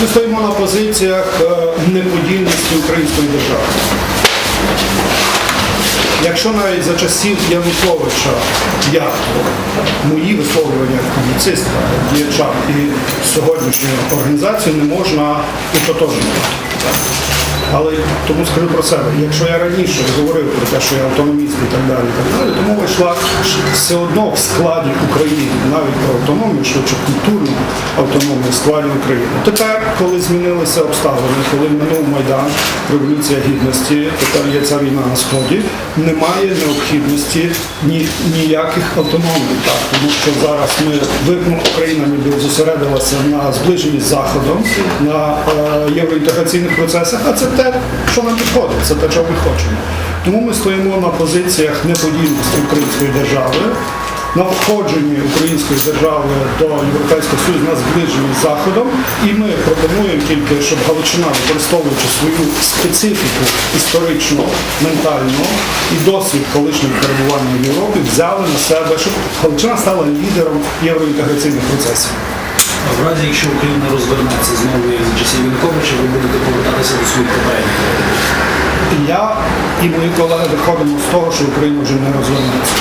Ми стоїмо на позиціях е, неподільності української держави. Якщо навіть за часів Януковича я мої висловлювання як публіциста, діяча і сьогоднішньої організації не можна утотожнити. Але тому скажу про себе, якщо я раніше говорив про те, що я автономіст і так далі, так далі, то мова йшла все одно в складі України, навіть про автономію, швидше культурну автономію в складі України. Тепер, коли змінилися обставини, коли минув Майдан, Революція Гідності, тепер є ця війна на Сході, немає необхідності ні, ніяких автономій. Так, тому що зараз ми ви- Україна ніби зосередилася на зближенні з Заходом, на е, євроінтеграційних процесах, а це те, що нам підходить, це те, чого ми хочемо. Тому ми стоїмо на позиціях неподільності української держави, на входженні української держави до Європейського Союзу, на зближенні з Заходом. І ми пропонуємо тільки, щоб Галичина, використовуючи свою специфіку історичну, ментальну і досвід колишнього перебування в Європі, взяли на себе, щоб Галичина стала лідером євроінтеграційних процесів. А в разі, якщо Україна розвернеться знову за часів Януковича, ви будете повертатися до своїх попередніх. Я і мої колеги виходимо з того, що Україна вже не розвинеться.